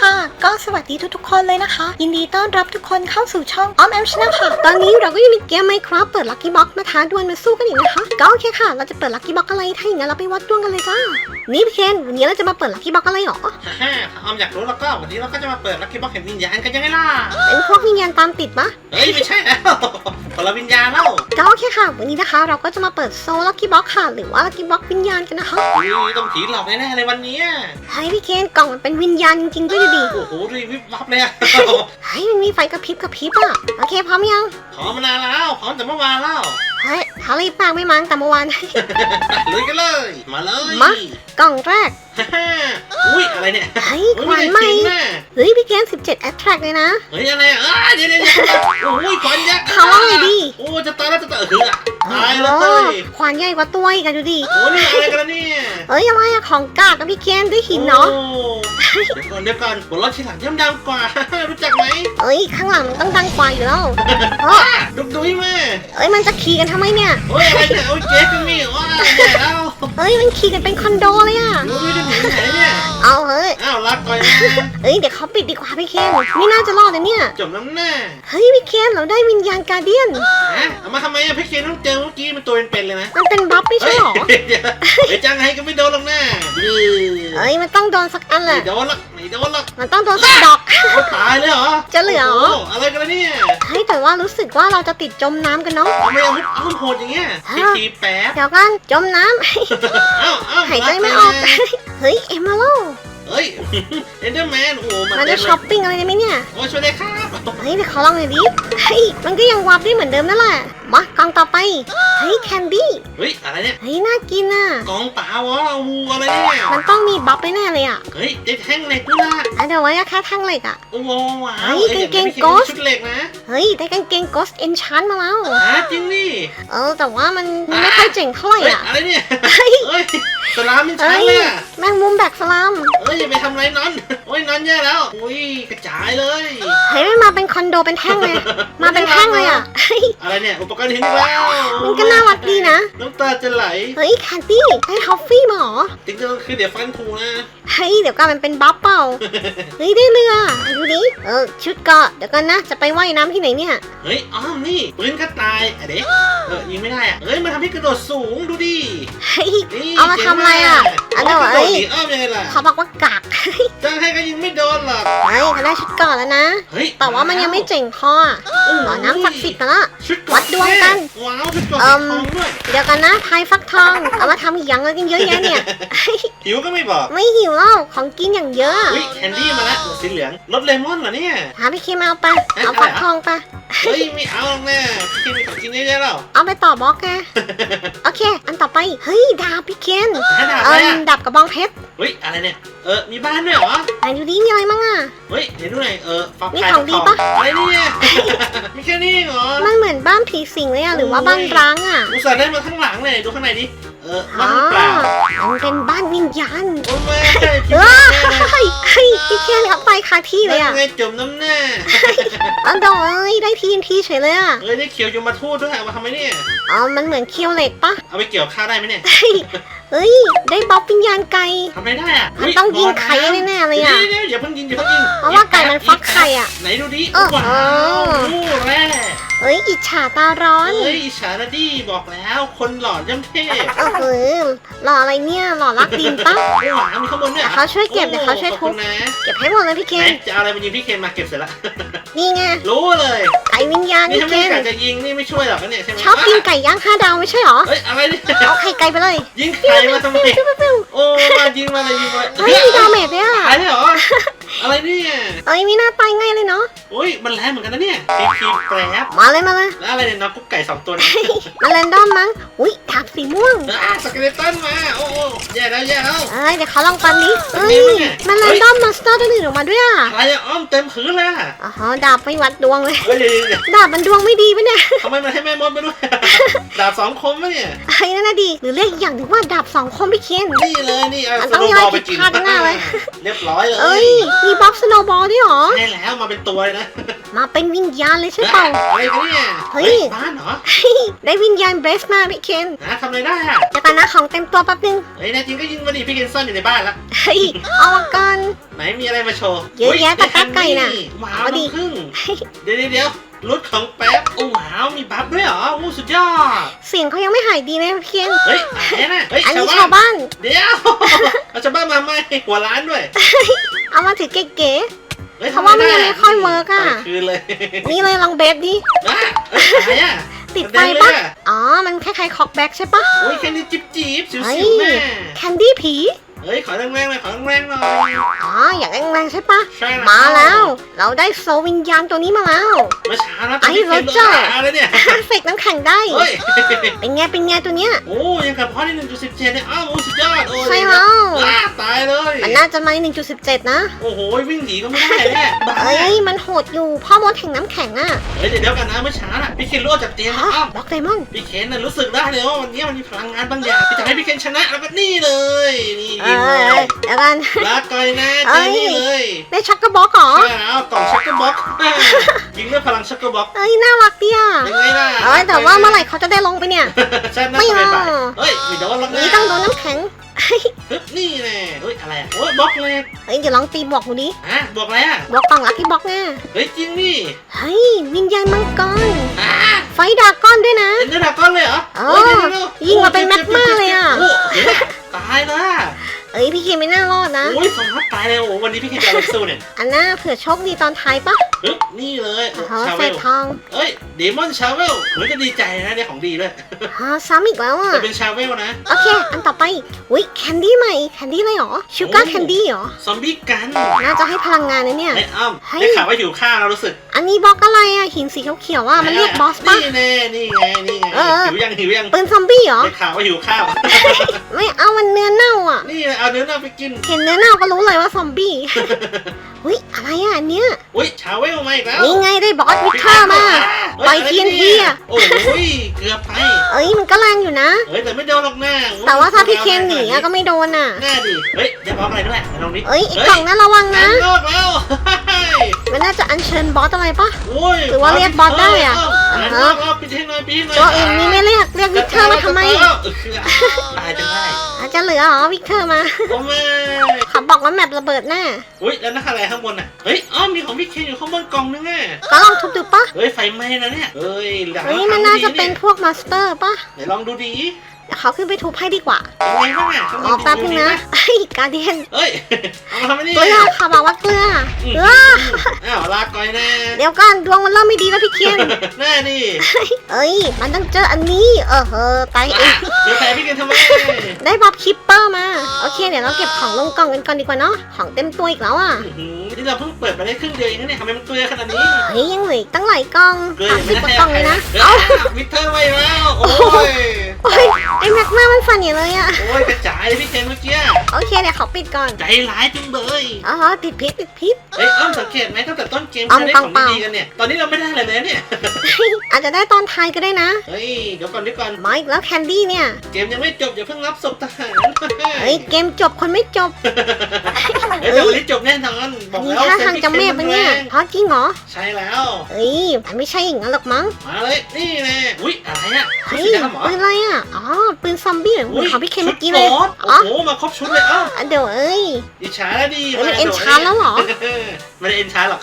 ค่ะ ก็สวัสดีทุกๆคนเลยนะคะ ยินดีต้อนรับทุกคนเข้าสู่ช่องออมแอมชนะค่ะ ตอนนี้เราก็ยังมีเกมไมคราฟเปิดลัคกี้บ็อกมาท้าดวลมาสู้กันอีกนะคะ ก็โอเคค่ะ เราจะเปิดลัคกี้บ็อกอะไรถ้าอย่างนั้นเราไปวัดดวงกันเลยจ้า นี่พี่เคนวันนี้เราจะมาเปิดลัคกี้บ็อกอะไรหรอ ฮ่าถ้าออมอยากรู้แล้วก็วันนี้เราก็จะมาเปิดลัคกี้บ็อกแห่งวิญญาณกันยังไงล่ะ เป็นพวกวิญญาณตามติดปะเฮ้ยไม่ใช่แล้วคนละวิญญาณแล้วก็โอเคค่ะ วันนี้นะคะ เราก็จะมาเปิดโซลัคกี้บ็อกค่ะ หรือว่าลัคกี้บ็อกวิญญาณกันนะคะอุ้ยต้องผีหลอกแน่ๆเลยวันเนี้ยเฮ้ยพี่เคนกล่องมันเป็นวิญญาณจริงๆด้วยดูดิโอ้โหรีวิบวับเลยอะเฮ้ยมันมีไฟกระพริบกระพริบอะโอเคพร้อมยังพร้อมมานานแล้วพร้อมแต่เมื่อวานแล้วเฮ้ยเขารีบปากไม่มั้งแต่เมื่อวานลุยกันเลย มาเลยมากล่องแรกฮ่า อุ้ยอะไรเนี่ยเฮ้ยอุ้ยขวานไม่ใหม่ได้จริงน่ะเฮ้ยพี่เกน17 attract เลยนะ เฮ้ยอะไรอะอ้าเดี๋ยวเดี๋ยวเดี๋ยวโอ้ยขวานยักษ์เขาว่าไงดีโอ้จะตายแล้วจะตายเออตายแล้วโอ้เต้ยขวานใหญ่กว่าตัวอีกอะดูดิโอ้นี่อะไรกันล่ะเนี่ยเอ้ยอะไรอะของกากกับพี่เกนด้วยหินเนาะโอ้เดี๋ยวก่อนเดี๋ยวก่อนหัวเราะทีหลังย่ำดังกว่า รู้จักไหมเอ้ยข้างหลังมันต้องดังกว่าอยู่แล้วเอ้ยดุกดุยแม่เอ้ยมันจะขี่กันทำไมเนี่ยโอ้ยอะไรเนี่ยโอ้ยเจ๊กันนี่ว้าแย่แล้วเอ้ยมันขี่กันเป็นคอนโดเลยอะรู้ไม่ได้หนีไหนเนี่ยเอาเฮ้ย อ้าวรักก่อนนะเอ้ยเดี๋ยวเขาปิดดีกว่าพี่เคนไม่น่าจะรอดเลยเนี่ย จบน้ำหน้าเฮ้ยพี่เคนเราได้วิญญาณการเดียน ฮะเอามาทำไมอะพี่เคนต้องเจอเมื่อกี้มันตัวเป็นๆเลยนะมันเป็นบัฟไม่ใช่หรอเฮ้ยเดี๋ยวเดี๋ยวจังไห้ก็ไม่โดนหรอกนะยืเอ้ยมันต้องโดนสักอันแหไม่ละ โดนหรอกไม่โดนหรอกมันต้องโดนสักดอก โอ้ตายเลยเหรอจะเหลือเหรอ โโอะไรกันล่ะเนี่ยเฮ้ยแต่ว่ารู้สึกว่าเราจะติดจมน้ำกันเนาะ ทำไมอาวุธอาวุธโหดอย่างเงี้ยทีทีแป๊บเดี๋ยวกันจมน้ำ เอ้าเอ้าหายใจไม่ออกเฮ้ยเอม r ร l เฮ้ยเอ็นเดอร์แมนโอ้โหมันเต็จะเลยช้อปปิ้งอะไรได้ไหมเนี่ย โอ้ยช่วยได้ครับเฮ้ยเดี๋ยวขอลองหน่อยดิ เฮ้ย มันก็ยังวับได้เหมือนเดิมนั่นแหละ มากล่องต่อไป เฮ้ยแคนดี้ เฮ้ยอะไรเนี่ยเฮ้ยน่ากินอะ กองเปล่าวะเอาวูอะไรเนี่ยมันต้องมีบัฟไปแน่เลยอะเฮ้ยได้แท่งเหล็กด้วยนะอะเดี๋ยวไว้ก็แค่แท่งเหล็กอะ โอ้โหว้าวเฮ้ยอ้กางเกงดี๋ยวพี่ Ghost ชุดเหล็กนะเฮ้ย ได้กางเกง Ghost Enchant มาแล้ว ฮะจริงนี่เออ แต่ว่ามันมันไม่ค่อยเจ๋งเท่าไหร่เฮ้ยอะ อะไรเนี่ยเฮ้ยเฮ้ยสลามนี่ชัเฮ้นยเลยอะแมงมุมแบกสลัมเฮ้ยอย่าไปทำไรนอนโอ้ยนอนแย่แล้วอุ้ยกระจายเลย เฮ้ยไม่มาเป็นคอนโดเป็นแท่งเลย มาเป็นแท่งเลยอะเฮ้ยอะไรเนี่ยอุปกรณ์หินอีกแล้วมันก็น่ารักดีนะ น้ำตาจะไหลเฮ้ยแคนดี้ได้ทอฟฟี่มาเหรอจริงๆคือเดี๋ยวฟันทูนะเฮ้ยเดี๋ยวก่อนมันเป็นบัฟเปล่าเฮ้ยได้เรือดูดิเออชุดเกาะเดี๋ยวกันนะจะไปว่ายน้ำที่ไหนเนี่ยเฮ้ยอ้อมนี่ปืนกระต่ายอะเด็กเออยิงไม่ได้อะเฮ้ยมันทำให้กระโดดสูงดูดิเฮ้ยนี่เอามาทำอะไรอะเจ๋ อันงเดี๋ยวมากกระโดเอ้ดยหนีอ้อมยังไงล่ะเขาบอกว่ากากจังให้ก็ยิงไม่โดนหรอกเฮ้ยเขาได้ชุดเกาะแล้วนะ เฮ้ยแต่ว่ามันยังไม่เจ๋งพออะโอ้โหขอน้ำศักดิ์สิทธิ์มาละชุดเกราะวัดดวงกันว้าวชุดเกราะเอิ่สีมทองด้วยเดี๋ยวกันนะพายฟักทองเอามาทำอีกอย่างเลยกันเยอะแยะเนี่ยหิวก็ไม่บอก ไม่หิวแล้วของกินอย่างเยอะเฮ้ยแคนดี้มาแล้วสีเหลืองรสเลมอนเหรอเนี่ยหาพี่เคมาเอาไปเอาฟักทองไปเฮ้ยไม่เอาหรอกนะพี่กินของกินเยอะๆแล้วเอาไปต่อบล็อกไงโอเค อันต่อไปเฮ้ยดาบพี่เคนให้ดาบเออะไรออะดาบกระบองเพชรเฮ้ยอะไรเนี่ย เออ มีบ้านด้วยเหรอ ไหนดูดิมีอะไรมั่งอะ เฮ้ยเดี๋ยวดูหน่อยเออฟักมีไข่ของดีปะ อะไรเนี่ยมีแค่นี้เหรอมันเหมือนบ้านผีสิงเลยอะหรือว่าบ้านร้างอะอุตส่าห์ได้มาข้างหลังเลยดูข้างในดิ เอออ๋บ้าอนเปล่ามันเป็นบ้านวิญญาณโอ้แม่พี่เอแม่อเลยเฮ้ยเฮ้ยพี่เคนเขาไปคาที่เลยนั่อะนไงจมน้ำหน้าอันโดเอ้ยได้ทีนทีเฉยเลยอะ เฮ้ยได้เขียวยมมาทูตด้วยเอามาทำไมเนี่ย อ๋อ มันเหมือนเคียวเหล็กปะเอาไปเกี่ยวข้าวได้ไหมเนี่ย เฮ้ยเฮ้ย ได้บ๊อบวิญญาณไก่ ทำอะไรได้อะมันต้องยิงไข่แน่ๆเลยอะ เดี๋ยวๆอย่าเพิ่งยิงอย่าเพิ่งยิงเพราะว่าไก่มันฟักไข่อะไหนดูดิเออว้าวลูกแร่เอ้ย อิจฉาตาร้อน เฮ้ยฉานาดี้บอกแล้วคนหล่อย่ำเทพเออเออหล่ออะไรเนี่ย หล่อรักดีมปะโอ้หวานมีข้างบนด้วยหรอเดี๋ยวเขาช่วยเก็บเดี๋ยวเขาช่วยทุบขอบคุณนะเก็บให้หมดเลยพี่เคไหนน จะเอาอะไรมายิงพี่เคนมาเก็บเสร็จละ นี่ไงรู้เลยไก่วิญญาณนี่พี่ถ้าเคไม่นกะจะยิงนี่ไม่ช่วยหรอกนะเนี่ยใช่ไหมชอบกินไก่ย่างห้าดาวไม่ใช่หรอเฮ้ยอะไรเนี่ยเอาไข่ไก่ไปเลยยิงไข่มาทำไมปิ้วปิ้วปิ้วโอ้มายิงมาเลยยิงมาเฮ้ยมีดาเมจด้วยอะตายเลยเหรออะไรเนี่ย เอ้ยมีหน้าตายง่ายเลยเนาะโอ้ยมันแรงเหมือนกันนะเนี่ยพีพีแปรบมาเลยมาเลยแล้วอะไรเนี่ยน้องกุ๊กไก่สองตัวนี้มาแรนดอมมั้งอุ้ยดาบสีม่วงอ่าสเกเลตันมาโอ้โอ้แย่แล้วแย่แล้ว เอ้ยเดี๋ยวเขาลองฟันดิเอ้ยเป็นไงมันแรนดอมมาสเตอร์ตัวอื่นออกมาด้วยอะอะไรอะอ้อมเต็มพื้นเลยอะอ๋อดาบไม่วัดดวงเลยเฮ้ยเดี๋ยวเดี๋ยวดาบมันดวงไม่ดีปะเนี่ยทำไมมันให้แม่มดไปด้วยดาบสองคมปะเนี่ยไอ้นั่นน่ะดีหรือเรียกอีกอย่างหนึงว่าดาบสองคมพี่เคนนี่เลยนี่เอามันสต้องโนมีว์อะไรบอลไปกินผิดพลาดแน่เลยเรียบร้อยเลยเอ้ยมีบ็อกสโนบอลด้วยเหรอใช่แล้วมาเป็นตัวเลยนะมาเป็นวิญญาณเลยใช่เปล่าอะไรกันเนี่ยเฮ้ยบ้านเหรอได้วิญญาณเบสมาพี่เคนฮะทำอะไรได้อะเดี๋ยวกันนะของเต็มตัวแป๊บนึงเฮ้ยแน่จริงก็ยิงมาดิพี่เคนซ่อนอยู่ในบ้านละเฮ้ยเอามาก่อนไหนมีอะไรมาโชว์เยอะแยะฮ้ตะกร้าไก่น่ะว้าวเอาดิน้ำผึ้งเดี๋ยวเดี๋ยวเดี๋ยวรถของแป๊บโอ้ว้าวมีบัฟด้วยเหรอโอ้สุดยอดเสียงเขายังไม่หายดีเลยพี่เคนเฮ้ยอะไรนะเฮ้ยอันนี้ชาชาววบ้านบ้าน เดี๋ยวเอาชาวบ้านมาไหมหัวร้านด้วย เอามาถือเก๋ ฮ้ยเพราะว่ามันทำยังไม่ค่อยเวิร์กอะไปคืนเลยๆนี่เลยลองเบสดิอะเอ้ยอะไรอะติดกไฟระเนเลยปะอะอ๋อ มันคล้ายๆคอกแบ็กใช่ปะ โอ้ยแค่นี้จิ๊บจิ๊บสิวเฮ้ย สิวแม่ แคนดี้ผี เฮ้ยขอแรงๆหน่อยขอแรงๆหน่อยอ๋ออยากแรงๆใช่ปะใช่มาแล้ว เราได้โซลวิญญาณตัวนี้มาแล้วเมื่อเช้านะไอ้ตนที่โรเจอร์เแล้วเนี่ยเฟกน้ำแข็งได้เฮ้ยเป็นไงเป็นไงตัวเนี้ยโอ้ยังกับพ่อที่หนึ่งจุดสิบเจ็ดเนี่ยอ้าวโอ้สุดยอดโอ้ยใช่แล้วอ่าตายเลยมันน่าจะมา1.17นะโอ้โหวิ่งหนีก็ไม่ได้เนี่ยบ้าเอ้ยมันโหดอยู่พ่อมดแห่งน้ำแข็งอะเฮ้ยเดี๋ยวเดี๋ยวกันนะเมื่อเช้าน่ะพี่เคนรู้จากเตียงฮะนะอ้าวบล็อกไดมอนด์พี่เคนน่ะรู้สึกได้เลยว่าวันนี้มันมีพลังงานบางอย่างที่จะให้พี่เคนชนะแล้วก็นี่เลยนี่เอยิงเลอยเดี๋ยวกันลาก่อยนะเจอนี่เลยได้ชักกระบอกเหรอใช่แล้วกล่องชักกร์บ็อกยิงด้วยพลังชักกร์บ็อกเอ้ยน่ารักดีอะเป็นไงล่ะเอ้ยแต่ว่าเมื่อไหร่เขาจะได้ลงไปเนี่ยใช่น่าไม่จะไปเอาเฮ้ยไม่โดนหรอกนะนี่ต้องโดนน้ำแข็งนี่แน่เฮ้ยอะไรอะโอ้ยบล็อกเลยเฮ้ยเดี๋ยวลองตีบอกดูดิฮะบอกอะไรอะบอกกล่องลักกี้บ็อกแน่เฮ้ยจริงนี่เฮ้ยวิญญาณมังกรไฟดาก้อนด้วยนะเอ็นดดาก้อนเลยเหรอเออโยยิงมาเป็นแมกมาเลยอะหเดี๋ยวตายละเอ้ยพี่เคไม่น่ารอดนะโอ้ยสมพับตายเลยโอ้โหวันนี้พี่คิดจะเอาไปสู้เนี่ย อันน่าเผื่อโชคดีตอนท้ายปะฮึบนี่เลยอ๋อชาเศเวษลทองเฮ้ยเดมอนชาเวลเหมือนจะดีใจนะเนี่ยของดีด้วยฮะซ้ำอีกแล้วอะแต่เป็นชาเวลนะ โอเค อันต่อไปอุ้ยแคนดี้ใหม่แคนดี้อะไรหรอชูการ์โอ้แคนดี้หรอ ซอมบี้กันน่าจะให้พลังงานนะเนี่ยไอ้อ้ำเฮ้ยได้ข่าวว่าหิวข้าวแล้วรู้สึก อันนี้บล็อกอะไรอะหินสีเขียวๆอะมันเรียกบอสปะนี่แน่นี่ไงนี่ไงเออหิวยังหิวยังปืนซอมบี้เหรอได้ข่าวว่าหิวข้าวไม่เอามันเนื้อเน่าอะนี่เลยเอาเนื้อหน้าไปกินเห็นเนื้อเน่าก็รู้เลยว่าซอมบี้ อุ้ยอะไรอะอันเนี้ยอุ้ยชาเวลมาอีกแล้วนี่ไงได้บอสวิกเตอร์มาฮ้ปล่อย TNT อะโอ้ยเกือบไปเอ้ยมันก็แรงอยู่นะเฮ้ยแต่ไม่โดนหรอกหน้าแต่ว่าถ้าพี่เคนหนีอะก็ไม่โดนอะแน่ดิเฮ้ยจะบอกอะไรด้วยลองดิเอ้ยไอีกกล่องนั้นระวังนะนะนอกแล้วมันน่าจะอัญเชิญบอสอะไรปะโอ้ยหรือว่าเรียกบอสได้อะ อันนอกแล้วปิดให้หน่อยปิดให้หน่อยตัวอื่นนี่ไม่เรียกเรียกวิกเตอร์มาทำไมตายจนได้อาจจะเหลือเหรอวิกเตอร์มาโอ้แม่เขาบอกว่าแมประเบิดแน่อุ้ยแล้วนักอะไรข้างบนอะเฮ้ยอ้อมีของพี่เคนอยู่ข้างบนกล่องนึงอะก็ลองทุบดูปะเฮ้ยไฟไหม้แล้วเนี่ยเฮ้ยหลังเฮ้ยมันน่าจะเป็นพวกมาสเตอร์ปะไหนลองดูดิ เดี๋ยวเขาขึ้นไปทุบให้ดีกว่าเป็นไงบ้างอะข้างบอ๋อนแป๊บนึงนะไอ้การเดียนเฮ้ย เอามาทำไมเนี่ยเกลือเขาบอกว่าเกลืออืมเอออ้าวลาก่อยแน่เดี๋ยวก่อนดวงมันเริ่มไม่ดีแล้วพี่เคียนแน่ดิเอ้ย มันต้องเจออันนี้ เออเฮ้อตายเองเดี๋ยวแพ้พี่กันทำไม ได้บ๊อบคิปเปอร์มา โอเคเดี๋ยวเราเก็บของลงกล่องกันก่อนดีกว่าเนาะ ของเต็มตัวอีกแล้วอะอื้อหือนี่เราเพิ่งเปิดไปได้ครึ่งเดียวเองนะเนี่ยทำไมมันเกลือขนาดนี้เฮ้ยยังเหลืออีกตั้งหลายกล่องเกลือสามยังสิไม่บกได้ว่าให้กล่องใครเลยนะ เอ้าวิกเตอร์มาอีกแล้ว โอ้ย โอ้ยไอ้แม็กมามันฟันอย่างเลยอะโอ้ยกระจายเลยพี่เคนเมื่อกี้ โอเคเดี๋ยวเขาปิดก่อนใจร้ายจังเลยอ๋อติดพิษติดพิษเฮ้ยอ้อมสังเกตไหมตั้งแต่ต้นเกมอ้อมจะได้ของเปล่าดีๆกันเนี่ย ตอนนี้เราไม่ได้อะไรเลยเนี่ย อาจจะได้ตอนท้ายก็ได้นะ เฮ้ยเดี๋ยวก่อนเดี๋ยวก่อนมาอีกแล้วแคนดี้เนี่ย เกมยังไม่จบอย่าเพิ่งรับศพทหารเฮ้ยเกมจบคนไม่จบเฮ้ยแต่วันนี้จบแน่นอนบอกมีแล้วท่าทางจะเมฆปะเนี่ยเพราะจริงเหรอ ใช่แล้วเฮ้ยมันไม่ใช่อย่างนั้นหรอกมั้ง มาเลยนี่แน่อุ้ยอะไรอะชุดเฮ้ยสีดำเหรอปืนอะไรอะอ๋อปืนซอมบี้เหมือนของพี่เคนเมื่อกี้เลย ชุดบอสอ๋อ โอ้โห มาครบชุดเลยเอ้าอะเดี๋ยวเอ้ย อิจฉาแล้วดิเอ้ยมันมาโดด enchant แล้วเหรอ ไม่ได้เอ็นชาร์หรอก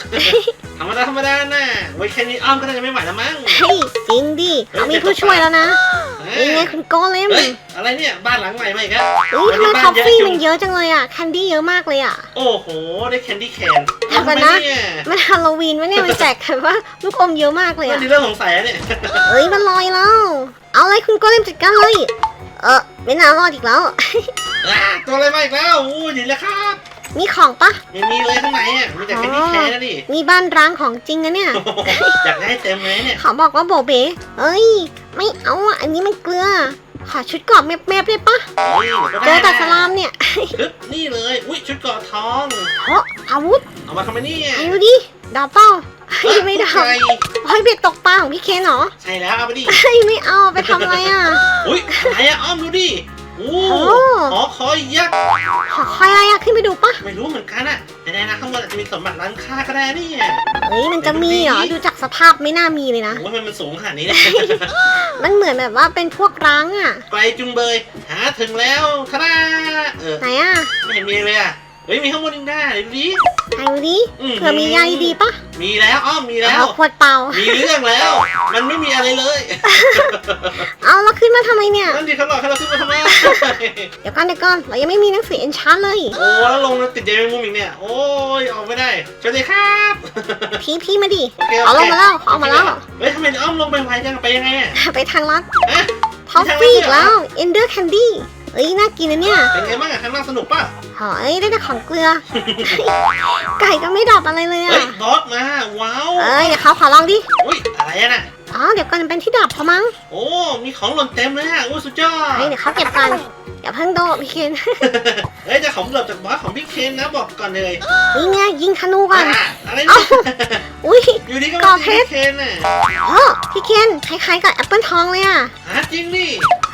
ธรรมดาธรรมดาน่ะไว้แค่นี้อ้อมก็น่าจะไม่ไหวแล้วมั้ง เฮ้ยจริงดิเขามีผู้ช่วยแล้วนะเฮ้ นี่ไงคุณโกเลมเฮ้ยอะไรเนี่ยบ้านหลังใหม่มาอีกแล้วเฮ้ยทำไมคอฟฟี่มันเยอะจังเลยอะแคนดี้เยอะมากเลยอะ โอ้โห ได้แคนดี้แคนเดี๋ยวก่อนนะทำไมเนี่ยมันฮาโลวีนวะเนี่ยมันแจกแบบว่าลูกอมเยอะมากเลยนั่อะนดีเรื่องสงสัยอะเนี่ยเฮ้ยมันลอยแล้ว เอาเลยคุณโกเลมจัดการเลย เออไม่น่ารอดอีกแล้วอะตัวอะไรมาอีกแล้วอู้ดีแล้วครับ มีของปะไม่มีเลยข้างในอะมีแต่แคนดี้แคนนะดิมีบ้านร้างของจริงนะเนี่ยโอ้โหอยากได้เต็มเลยเนี่ยเขาบอกว่าโบเบเอ้ย ไม่เอาอะ อันนี้มันเกลือ ขอชุดเกรอบแมบๆได้ปะเฮ้ยเดี๋ยวก็เจได้อแต่สลามเนี่ยปึ๊บนี่เลย อุ้ยชุดเกราะทอง เพราะอาวุธเอามาทำไมเนี่ยอายุดิดาวเป้าเฮ้ยไม่ดาวใช่เฮ้ยเบ็ดตกปลาของพี่เคนเหรอใช่แล้วเอาไปดิ เฮ้ยไม่เอาไปทำอะไรอะ อุ้ยอะไรอะอ้อมดูดิโอ้โอ้ หอคอยยักษ์ขอคอยอะไรอะขึ้นไปดูปะไม่รู้เหมือนกันอะไหนแน่นะข้างบนอาจจะมีสมบัติร้านค้าก็ได้เนี่ยเฮ้ยมันจะมีเหรอดูจากสภาพไม่น่ามีเลยนะโอ้ยมันมันสูงขนาดนี้เนี่ยมันเหมือนแบบว่าเป็นพวกร้างอะไกลจุงเบยหาถึงแล้วทาดาเออไหนอะไม่เห็นมีเลยอะ เฮ้ยมีข้างบนอีกหน้าเดี๋ยวดูดิไหนดูดิอืมเผื่อมียาดีๆปะมีแล้วอ้อมมีแล้ว เอาขวดเปล่า มีเรื่องแล้ว มันไม่มีอะไรเลยเอาแล้วขึ้นมาทำไมเนี่ย นั่นดิเขาหลอกให้เราขึ้นมาทำไมเดี๋ยวก่อนเดี๋ยวก่อนเรายังไม่มีหนังสือเอนชานเลย โอ้แล้วลงแล้วติดเจมุมอีกเนี่ย โอ้ยออกไม่ได้สวัสดีครับพี่พี่มาดิ โอเคโคเอาลงมาแล้วเอามาแล้ว เฮ้ยทำไมอ้อมลงไปไวจังไปยังไงอะไปทางลัดเอ๊ะท็อฟฟี่อีกแล้วเอนเดอร์แคนดี้ เอ้ยน่ากินนะเนี่ยเป็นไงบ้างอะข้างล่างสนุกป่ะหอยได้แต่ของเกลือ ไก่ก็ไม่ดรอปอะไรเลยเฮ้อะยบอสมา ว้าวเอ้ยเดี๋ยวเขาขอลองดิอุ้ยอะไรอะน่ะอ๋อเดี๋ยวก่อนเป็นที่ดับเขามั้งโอ้ มีของหล่นเต็มเลยอะโอ้สุดยอดเฮ้ยเดี๋ยวเขาเก็บกันอย่าเพิ่งโดดพี่เคนเฮ้ยจะของหล่นจากบอสของพี่เคนนะบอกก่อนเลยนี่ไงยิงธนูก่อนอะอะไรเอ้าเนี่ยอุ้ยอยู่ดีก็ก่อมาเพตีชรพี่เคนน่ะอ๋อพี่เคนคล้ายๆกับแอปเปิลทองเลยอะหาจริงนี่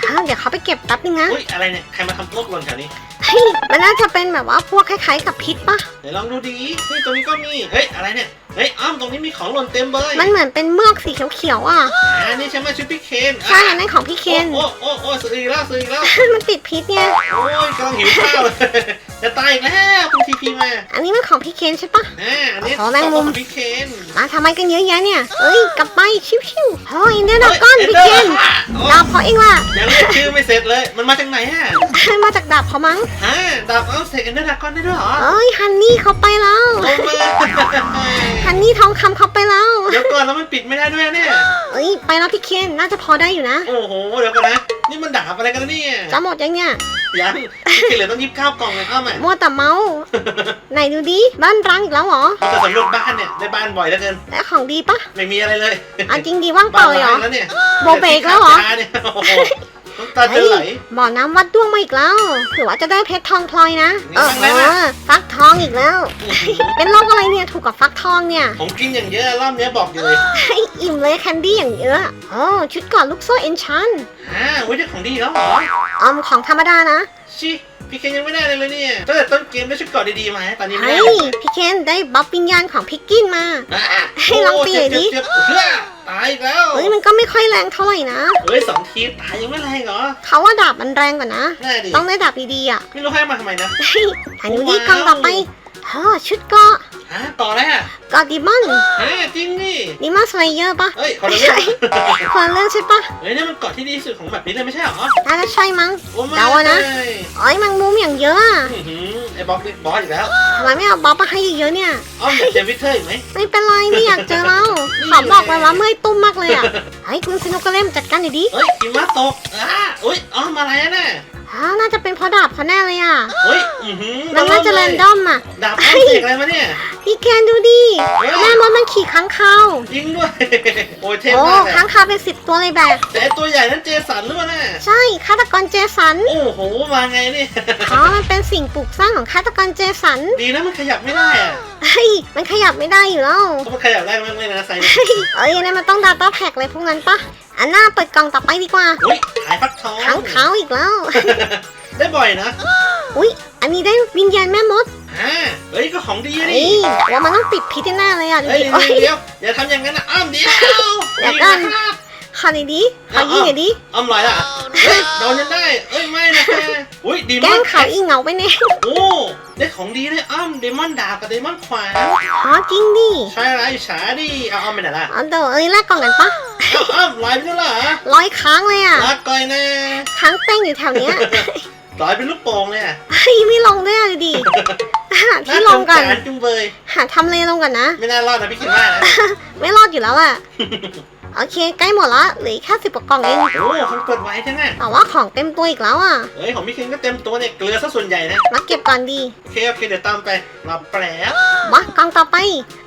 อ้าวเดี๋ยวเขาไปเก็บแป๊บนึงนะ อุ้ยอะไรเนี่ย ใครมาทำพวกหล่นแถวนี้เฮ้ย มันน่าจะเป็นแบบว่าพวกคล้ายๆกับพิษปะ เดี๋ยวลองดูดีนี่ตรงนี้ก็มี เฮ้ย อะไรเนี่ย เฮ้ยอ้อมตรงนี้มีของหล่นเต็มเลยมันเหมือนเป็นเมือกสีเขียวๆอะอ่านี่ใช่ไหมชุดพี่เคนใช่อันนั้นของพี่เคน โอ้โอ้โอ้โอ้ซื้ออีกแล้วซื้ออีกแล้ว มันติดพิษไงโอ้ยกำลังหิวข้าวเลยจะตายอีกแล้วคุณทีพีมาอันนี้มันของพี่เคนใช่ปะอ่าอันนี้ขอแมงมุมของพี่เคนมาทำไมกันเยอะแยะเนี่ยเอ้ยกลับไปชิวๆโอ้ยเดอร์ดอกก้อนฮ้ยพี่เคนโอ้ดาบเขาเองล่ะยังเรียกชื่อไม่เสร็จเลย มันมาจากไหนฮะมาจากดาบเขามั้งฮะดาบเอาเสกเอนเดอร์ดากอนได้ด้วยเหรอเอ้ยฮันนี่เขาไปแล้วลงมาฮันนี่ทองคำเขาไปแล้วเดี๋ยวก่อนแล้วมันปิดไม่ได้ด้วยเนี่ย เอ้ยไปแล้วพี่เคนน่าจะพอได้อยู่นะ โอ้โห เดี๋ยวก่อนนะ นี่มันดาบอะไรกันเนี่ยจะหมดยังเนี่ย ยังพี่เคนเหลือต้องยิบข้าวกล่องเลยอ้อมอะมัวแต่เมาส์ไหนดูดิบ้านร้างอีกแล้วเหรอเราจะสำรวจบ้านเนี่ยได้บ้านบ่อยเหลือเกินและของดีปะไม่มีอะไรเลยอะจริงดีว่างเปบ้าล่านเลยเหรร้าองแล้วเนี่ยโบเบกแล้วเหรอขาเนี่ยโอ้โหน้ำตาจะเฮ้ยไหลบ่อน้ำวัดด้วงมาอีกแล้วถือว่าจะได้เพชรทองพลอยนะนี่เออฟังเอแล้วนะอฟักทองอีกแล้วอื้อหือเป็นโรคอะไรเนี่ยถูกกับฟักทองเนี่ยผมกินอย่างเยอะรอบเนี้ยบอกอยู่เลยให้อิ่มเลยแคนดี้อย่างเยอะโอ้ชุดเก่อนลูกโซ่เอนชันอ่าไว้ยได้ของดีแล้วเหรอออมของธรรมดานะ ชิ พี่เคนยังไม่ได้เลยเลยเนี่ยตั้งแต่ต้นเกมได้ชุดเกราะดีๆมาตอนนี้ไม่เฮ้ได้ยเลยพี่เคนได้บัฟวิญญาณของพิกกินมา อะให้ลองตีหน่อยดิโเจ็บๆเฮ้ยตายอีกแล้วเฮ้ยมันก็ไม่ค่อยแรงเท่าไหร่นะ เฮ้ยสองทีตายยังไม่แรงเหรอเขาว่าดาบมันแรงกว่านะน่าดิต้องได้ดาบดีๆอะ ไม่รู้ให้มาทำไมนะ เฮ้ยอันนี้ดีว้าวกล่องต่อไป เฮ้อชุดเกาะฮะต่อแล้วเกาะดิมอนฮะจริงนี่ดิมอนสไลเยอร์ปะเฮ้ยคนละเรื่องคนละเรื่องใช่ปะเฮ้ยนี่มันเกาะที่ดีที่สุดของแบบนี้เลยไม่ใช่เหรอน่าจะใช่มั้งโอ้ไม่เดาอะนะเลยโอ้ยแมังมุมอย่างเยอะอะอื้อหือไอ้บอสนี่บอสอีกแล้วทำไมไม่เอาบ๊อบมาให้เยอะๆเนี่ย อ้อมอยากเจอวิกเตอร์อีกไหมไม่เป็นไรไม่อยากเจอเรานี่ขอบอกไว้ว่าเมื่อยตุ้มมากเลยอะเฮ้ยคุณสนุกก็เล่มจัดการหน่อยดิเฮ้ยหิมะตกอ่าอุ้ยอ้อมอะไรอะน่ะ อ้าวน่าจะเป็นเพราะดาบเขาแน่เลยอะเฮ้ยอือหือมันน่าจะแรนดอมอะ ดาบอ้อมเสกอะไรมาเนี่ย พี่แคนดูดิเฮ้ย แม่มดมันขี่ค้างคาวยิงด้วย โอ้ยเท่โอ้มากเลยค้างคาวเป็นสิบตัวเลยแบบ แต่ไอ้ตัวใหญ่นั้นเจสันหรือเปล่าน่ะใช่ฆาตกรเจสันโอ้โหมาไงเนี่ย อ๋อมันเป็นสิ่งปลูกสร้างของฆาตกรเจสัน ดีนะมันขยับไม่ได้อะเฮ้ยมันขยับไม่ได้อยู่แล้วถ้ามันขยับได้มันเลยนะไซน์เฮ้ยเอ้ยอันนั้นมันต้องดาต้าแพ็กเลยพวกนั้นปะอันหน้าเปิดกล่องต่อไปดีกว่าอุ้ยขายฟักทองค้างคาวอีกแล้ว ได้บ่อยนะ อุ้ยอันนี้ได้วิญญาณแม่มดอ่าเฮ้ยก็ของดีเฮ้นี่ยว่ามันต้องติดพิษแน่ๆเลยอะดูเฮ้ยดิเดี๋ยวโอ้ยเดี๋ยวอย่าทำอย่างนั้นนะอ้อมเดี๋ยวเดี๋ยวก่อนนะครับขอหน่อยดิขอยิงหน่อยดิอ้อมลอยละเฮ้ยโดนยังได้เอ้ยไม่นะแก อุ้ยดีแกมล้องนเขาอีเหงาไปเนี่ยโอ้ได้ของดีเลยอ้อมเดมอนดาบกับเดมอนขวานอ๋อจริงดิใช่ไรฉาดิเอาอ้อมไปไหนล่ะอ๋อเดี๋ยวเอ้ยแลกกล่องกันปะเอาอ้อมลอยไปแล้วเหรอลอยค้างเลยอะลาก่อยนะค้างเต้งอยู่แถวเนี้ยลอยเป็นลูกโป่งเลยอะเฮ้ยไม่ลงด้วยอะดูดิหาที่ลงก่อนาสารจุงเบยหาทำเลลงก่อนนะ ไม่น่ารอดนะพี่คิดว่านะ ไม่รอดอยู่แล้วอะ โอเค ใกล้หมดละเหลืออกแค่สิบกว่ากล่องเอง โอ้มันเปิดไว้จังอะแต่ว่าของเต็มตัวอีกแล้วอะเฮ้ยของพี่เคนก็เต็มตัวเนี่ยเกลือซะส่วนใหญ่นะ มาเก็บก่อนดีโอเคโอเคเดี๋ยวตามไปรอแป๊บมากล่องต่อไป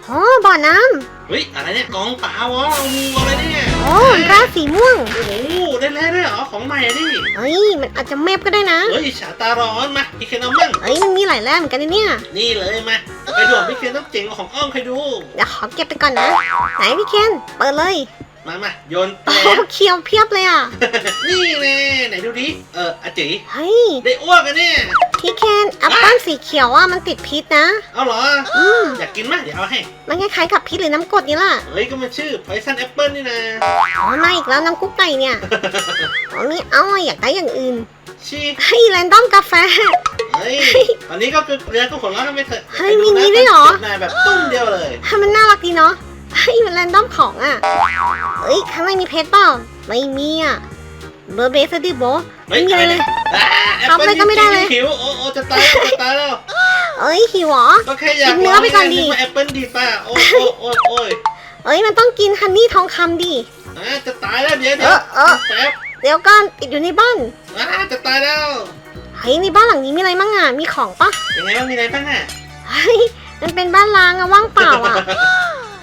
โอ้บ่อน้ำเฮ้ยอะไรเนี่ยกองเปล่าวะงูอะไรเนี่ยโอ้ราสีม่วง โอ้โหได้แล้วด้วยเหรอของใหม่อะดิเฮ้ย มันอาจจะเมฟก็ได้นะ เฮ้ยฉาตาร้อนมาพี่เคนเอามั่งเฮ้ย มันมีหลายแร่เหมือนกันนะเนี่ย นี่เลยมาไปดูพี่เคนต้องเจ๋งกว่าของอ้อมใครดู เดี๋ยวขอเก็บไปก่อนนะ ไหนพี่เคน เปิดเลย มามาโยนโอ้แป๊บเคียวเพียบเลยอะ นี่แน่ไหนดูดิ เอออาจิเฮ้ย ได้อ้วกกันเนี่ย พี่เคนแอปเปิ้ลสีเขียวอะมันติดพิษนะ เอาเหรอ อืมอยากกินไหมเดี๋ยวเอาให้ มันคล้ายๆกับพิษหรือน้ำกรดนี่ล่ะ เฮ้ยก็มันชื่อไพซันแอปเปิลนี่นะ อ๋อมาอีกแล้วน้ำกุ๊กไก่เนี่ยอ๋อนี่เอาอะอยากได้อย่างอื่นชีเฮ้ยแรนดอมกาแฟ เฮ้ยตอนนี้ก็คือเรือก็ขนแล้วทำไมเถอะเฮ้ยมีงี้ด้วยเหรอนายแบบตุ้มเดียวเลยถ้ามันน่ารักดีเนาะ เฮ้ยมันแรนดอมของอะ เฮ้ยข้างในมีเพชรเปล่า ไม่มีอะเบอร์เบสดิโบไม่มีอะไรเลยอ่าแอปทำอะไรเปิ้ลก็ไม่ได้เลยหิวโอ้โอ้จะตายแล้วจะตายแล้วเอ้ยหิวเหรอก็แค่อยากกินเนื้อไปก่อนดิลงให้แอปเปิ้ลดีป่ะโอ้โอ้โอ้โอ้ยเอ้ยมันต้องกินฮันนี่ทองคำดิอ่าจะตายแล้วเดี๋ยวเดี๋ยวเออเออแป๊บเดี๋ยวก่อนติดอยู่ในบ้านอ่าจะตายแล้วเฮ้ยในบ้านหลังนี้มีอะไรมั่งอะมีของปะยังไงบ้างมีอะไรบ้างอะเฮ้ยมันเป็นบ้านล้างอะว่างเปล่าอะ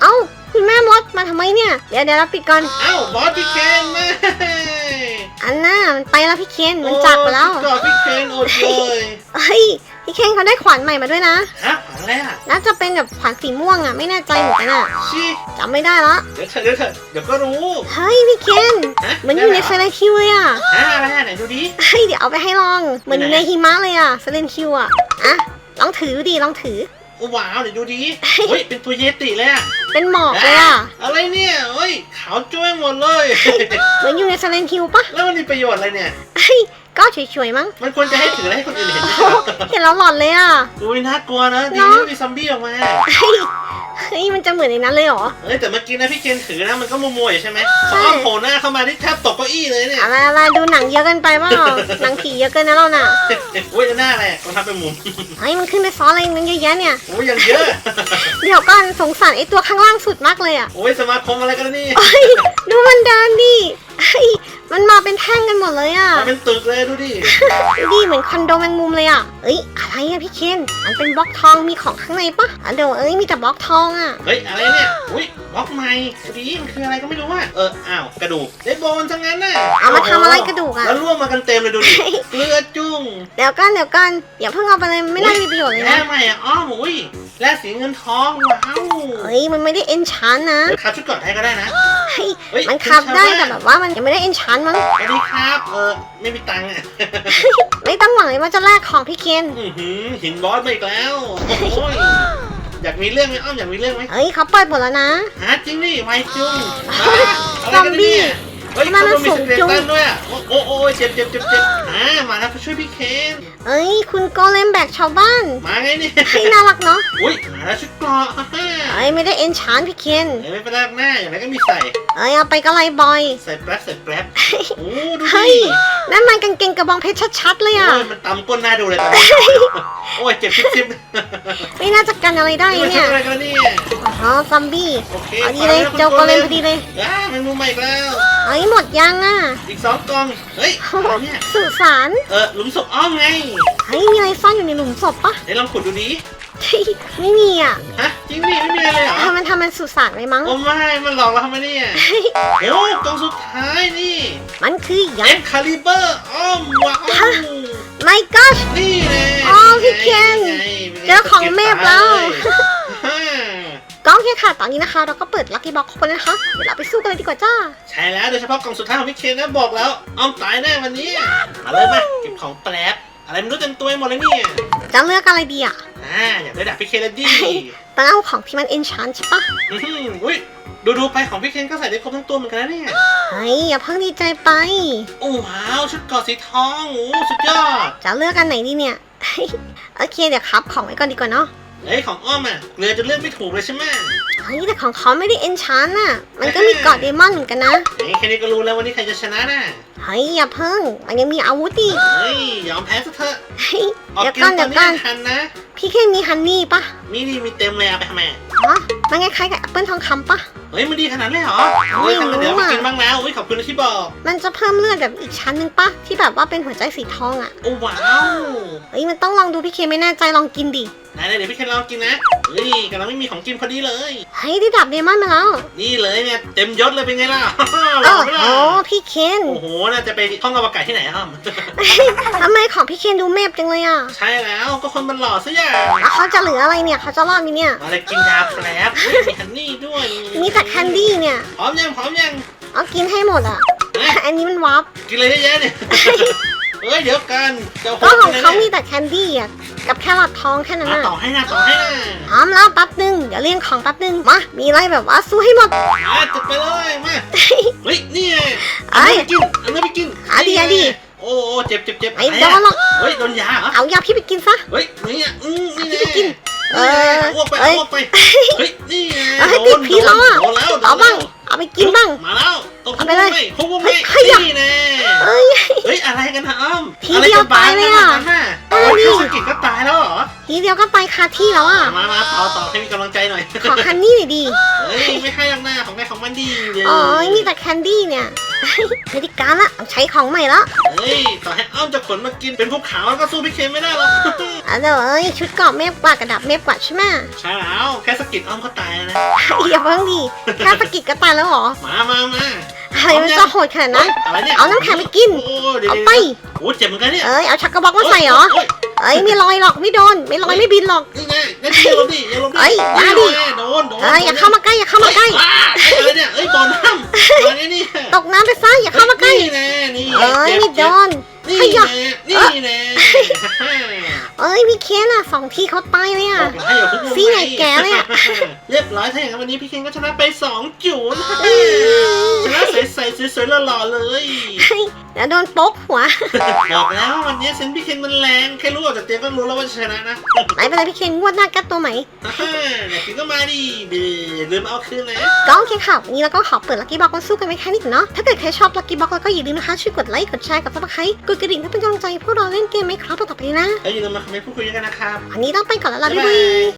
เอ้า คุณแม่มดมาทำไมเนี่ย เดี๋ยวเดี๋ยวเราปิดก่อน เอ้าบอสพี่เคนมาอันน่ามันไปแล้วพี่เคนมันจากไปแล้วโอ้สุดยอดพี่เคนอดเลยเฮ้ยพี่เคนเขาได้ขวานใหม่มาด้วยนะฮะอะไรอะน่าจะเป็นแบบขวานสีม่วงอะไม่แน่ใจเหมือนกันอะชีจำไม่ได้ละเดี๋ยวเถอะเดี๋ยวเถอะเดี๋ยวก็รู้เฮ้ยพี่เคนฮะเหมันอยู่ในเซเลนคิวเลยอะฮะอะไรอะไหนดูดิเฮ้ยเดี๋ยวเอาไปให้ลองเหมือนอยู่ในหิมะเลยอะเซเลนคิวอะอะลองถือดูดิลองถือ โอ้ว้าวเดี๋ยวดูดิเฮ้ยเป็นตัวเยติเลยอะเป็นหมอกเลยอะอะไรเนี่ยเฮ้ยขาวจ้วยหมดเลยเหมือนอยู่ในเซเลนคิวปะแล้วมันมีประโยชน์อะไรเนี่ยเฮ้ยก็เฉยๆมั้งมันควรจะให้ถือและให้คนอื่นเห็นโอ้ไม่โหใช่เหรอเห็นแล้วหลอนเลยอะอุ้ยน่ากลัวนะดีเนอะที่มีซอมบี้ออกมา เฮ้ยเฮ้ยมันจะเหมือนในนั้นเลยเหรอเฮ้ยแต่เมื่อกี้นะพี่เคนถือนะมันก็มัวๆอยู่ใช่ไหมใช่พอโผล่หน้าเข้ามาที่แทบตกเก้าอี้เลยเนี่ยอะไรอะไรดูหนังเยอะเกินไปเปล่าหนังผีเยอะเกินนะเราน่ะอุ้ยหน้าอะไรกองทัพเป็นมุมเฮ้ยมันขึ้นไปซ้อนอะไรนั้นเยอะแยะเนี่ย โอ้ยยังเยอะเดี๋ยวก่อนสงสารไอ้ตัวข้างล่างสุดมากเลยอะโอ้ยสมาคมอะไรกันนี่ เฮ้ยดูมันเดินดิ เฮ้ยมันมาเป็นแท่งกันหมดเลยอะ มาเป็นตึกเลยดูดิดูดิเหมือนคอนโดแมงมุมเลยอะ เอ้ยอะไรอะพี่เคนมันเป็นบล็อกทองมีของข้างในปะอะเดี๋ยวเอ้ยมีแต่บล็อกทองอะ เฮ้ยอะไรเนี่ย อุ้ยบล็อกใหม่ดูดิมันคืออะไรก็ไม่รู้อะเอออ้าวกระดูกได้โบนทั้งนั้นน่ะเอามาทำอะไรกระดูกอะ แล้วร่วงมากันเต็มเลยดูดิเลือดจุ้งเดี๋ยวกันเดี๋ยวกันอย่าเพิ่งเอาไปเลยมันไม่น่ามีประโยชน์เลยแร่นะใหม่อะอ้อมอุ้ยแร่สีเงินทองว้าวเฮ้ยมันไม่ได้เอนชานนะเดี๋ยวขับชุดก่อนให้ก็ได้นะเฮ้ย เฮ้ยมันขับได้คุณชาวบ้านแต่แบบว่ามันยังไม่ได้เอนชานมั้ง สวัสดีครับ เออไม่มีตังค์อะ ไม่ต้องหวังเลยว่าจะแลกของพี่เคนอื้อหือหินบอสมาอีกแล้วโอ้ยอยากมีเรื่องไหมอ้อมอยากมีเรื่องไหมเฮ้ยเขาเปิดหมดแล้วนะหาจริงดิไวจุ้งเฮ้ยอะไรกันเนี่ยเฮ้ยทำไมมันเขามีสูสงเตจุงตันด้วยอะโอ้โอ้โอ้ยเจ็บเจ็บเจ็บเจ็บอ่ามาแล้วมาช่วยพี่เคนเอ้ย คุณโกเลมแบกชาวบ้านมาไงเนี่ยเฮ้ยน่ารักเนาะอุ้ยมาแล้วชุดเกราะฮ่าฮ่าเอ้ยไม่ได้เอนชานพี่เคนเฮ้ยไม่เป็นไรหรอกหน้าอย่างไรก็มีใส่เอ้ยเอาไปก็ไรบอยใส่แป๊บใส่แป๊บโอ้ดูเฮ้ดิยนั่นมันกางเกงกระบองเพชรชัดๆเลยอะโอ้ยมันตำก้นหน้าดูเลยตอนนี้โอ้ยเจ็บชิบชิบไม่น่าจะกันอะไรได้นี่มันเนี่ยทำอะไรกันเนี่ยอ๋อซอมบี้โอเคเอาดีเลยไปแวเจ้าโกเลมพอดีเลยอ่ามันมุมใหม่อีกแล้วเอ้ยหมดยังอะอีกสองกล่อง เฮ้ยอะไรเนี่ยสุสานเออหลุมศพอ้อมไงเฮ้ยมีอะไรซ่อนอยู่ในหลุมศพปะเดี๋ยวลองขุดดูดิเฮ้ยไม่มีอะฮะจริงดิไม่มีอะไรเลยเหรอทำมันทำมันสุสานไว้มั้งโอ้ไม่มันหลอกเราทำไมเนี่ยเฮ้ยโอ้กล่องสุดท้ายนี่ มันคือยัเอ็งกคาลิเบอร์อ้อมว้าวฮะไม่ก็ชนี่เลยอ๋อพี่เคนไงเจอของเมฟแล้วฮ่า ก็โอเคค่ะ ตอนนี้นะคะ เราก็เปิดลัคกี้บ็อกคนนะคะ เดี๋ยวเราไปสู้กันเลยดีกว่าจ้า ใช่แล้วโดยเฉพาะกล่องสุดท้ายของพี่เคนนะบอกแล้วอ้อมตายแน่วันนี้ มาเลยมาเก็บของแปลบอะไรไม่รู้เต็มตัวไปหมดเลยเนี่ยจะเลือกอะไรดีอะอ่าอยากได้ดาบพี่เคนแล้วดิต้องเอาของที่มันเอนชานใช่ปะอื้อหืออุ้ยดูดูๆไปของพี่เคนก็ใส่ได้ครบทั้งตัวเหมือนกันนะเนี่ยเฮ้ยอย่าเพิ่งดีใจไปโอ้ว้าวชุดเกราะสีทองโอ้สุดยอดจะเลือกกันไหนดีเนี่ย โอเคเดี๋ยวครับของไว้ก่อนดีกว่าเนาะ เฮ้ยของอ้อมอะเรือจะเลือกไม่ถูกเลยใช่ไหมเฮ้ยแต่ของเขาไม่ได้เอนชานน่ะ มันก็มีเกาะเดมอนเหมือนกันนะเฮ้ยแค่นี้ก็รู้แล้ววันนี้ใครจะชนะน่ะเฮ้ยอย่าเพิ่ง มันยังมีอาวุธอีกเฮ้ยยอมแพ้ซะเถอะเฮ้ยออกเดี๋ยวเกก่อนมตเดี๋อยนวนี้ก่อน ทันนะ พี่แค่มีฮันนี่ปะมีดีมีเต็มเลยเอาไปทำไมอ๋อมันคล้ายๆกับแอปเปิลทองคำปะ เฮ้ยมันดีขนาดนั้นเลยเหรอเฮ้ยทำกันเดี๋ยวไปกินบ้างแล้วเฮ้ยขอบคุณนะที่บอกมันจะเพิ่มเลือดแบบอีกชั้นหนึ่งปะที่แบบว่าเป็นหัวใจสีทองอะโอ้ว้าว เฮ้ยมันต้องลองดูพี่เคไม่แน่ใจลองกินดิไหนๆเดี๋ยวพี่เคนลองกินนะเฮ้ยกำลังไม่มีของกินพอดีเลย เฮ้ยได้ดับเดมอนมาแล้ว นี่เลยเนี่ยเต็มยศเลยเป็นไงล่ะหโอ้ล่อไหมโหล่ะพี่เคนโอ้โหน่าจะไปท่องอวกาศที่ไหนครับทำไมของพี่เคนดูเมพจังเลยอะ ใช่แล้วก็คนมันหล่อซะอย่างแล้วเขาจะเหลืออะไรเนี่ยเขาจะรอดไหมเนี่ยมาเลยกินยาแปรบมีฮันนี่ด้วยมีแต่แคนดี้เนี่ยพร้อมยังพร้อมยังเอากินให้หมดอะเอ๊ะอันนี้มันวับกินเลยเยอะๆเนี่ย เอ้ยเดี๋ยวกันจะก็ของเขามีมีแต่แคนดี้อะกับแครอททองแค่นั้นอะน่ะต่อให้นะต่อให้นะพร้อมแล้วแป๊บหนึงเดี๋ยวเรียงของแป๊บหนึงมามีอะไรแบบว่าสู้ให้หมดอะจัดไปเลยมาเฮ้ยนี่ไงเอ้อันยนี้ไปกินอันนี้ไปกินอะดีอะดี โอ้โอ้เจ็บเจ็บเจ็บไม่ะรโดนหรอกเฮ้ยโดนยาเหรอเอายาพี่ไปกินซะเฮ้ยนี่อะอืมนี่พี่ไปกินเอออ้วกไปเอ้ยอ้วกไปเฮ้ยนี่ไงเอาให้โดติดนพี่แล้วอะโดนแล้วโดนเอาบ้างแล้วเอาไปกินบ้างมาแล้วตบเอาไปเลยคุกวงเฮ้ไม่ยขยับนี่แน่เอ้ยเฮ้ยอะไรกันนะอ้อมทีอะไรเดียวกันบ้ตายเลยอะขนาดนั้นน่ะเอ้ยโอ้ยสกิดก็ตายแล้วเหรอ ทีเดียวก็ไปคาที่แล้วอะ มามาต่อต่อให้มีกำลังใจหน่อย ขอคันนี่หน่อยดีเฮ้ยไม่ให้หรอกหน้าของแม่ของมันดีเลยอ๋อมีแต่แคนดี้เนี่ยไม่ได้การละต้องใช้ของใหม่ละเฮ้ยต่อให้อ้อมจะขนมากินเป็นภูเขาแล้วก็สู้พี่เคนไม่ได้หรอกอะเดี๋ยวเอ้ยชุดเกราะเมฟกว่ากระดับเมฟกว่าใช่ไหมใช่แล้วแค่สกิดอ้อมก็ตายแล้วนะอย่าเพิ่งดีแค่สะกิดก็ตายแล้วเหรอ มามามาอะไรมันจะโหดขนาดนั้นอะไรเนี่ยเอาน้ำแข็งไปกินโอ้เดี๋ยวเอาไปโอ้เจ็บเหมือนกันเนี่ยเอ้ยเอาชักกระบอกมาใส่เหรอโย เอ้ยไม่ลอยหรอกไม่โดน ไม่ลอยไม่บินหรอกนี่ไงนี่อย่าลงดิอย่าลงดิเอ้ยนี่มาดิไงโดนโดนเอ้ยอย่าเข้ามาใกล้อย่าเข้ามาใกล้ว้าอะไรเนี่ยเอ้ยบอลน้ำมาเนี่ยนี่ตกน้ำไปซะอย่าเข้ามาใกล้นี่แน่นี่เอ้ยจ็บไม่โดนนี่ขยับแน่นี่แน่เอ้ยพี่เคนอะสองทีเขาตายเลยอะบอกให้อย่าเพิ่งลงซี่ไหนแกเนี่ยเรียบร้อยถ้าอย่างนั้นวันนี้พี่เคนก็ชนะไปสองจุดเอ้ยชนะใสๆสวยๆหล่อๆเลย เฮ้ยเดี๋ยวโดนโป๊กหัว บอกแล้ววันนี้เซนพี่เคนมันแรงแค่รู้ออกจากเตียงก็รู้แล้วว่าจะชนะนะไม่เป็นไรพี่เคนงวดหน้ากัดตัวใหม่ฮ่าเดี๋ยวพี่ก็มาดิเบลืมเอาคืนนะก็โอเคค่ะวันนี้เราก็ขอเปิดลักกี้บ็อกมาสู้กันแมคานิกเนาะถ้าเกิดใครชอบลักกี้บ็อกแล้วก็อย่าลืมนะคะช่วยกดไลค์กดแชร์กดซับสไครต์กดกระดิ่งเพื่อเป็นกำลังใจให้พวกเราเล่นเกมไหมครับต่อไปนะแล้วอย่าลืมมาคอมเมนต์พูดคุยกันนะครับวันนี้ต้องไปก่อนแล้วล่ะบ๊ายบ๊ายบาบายย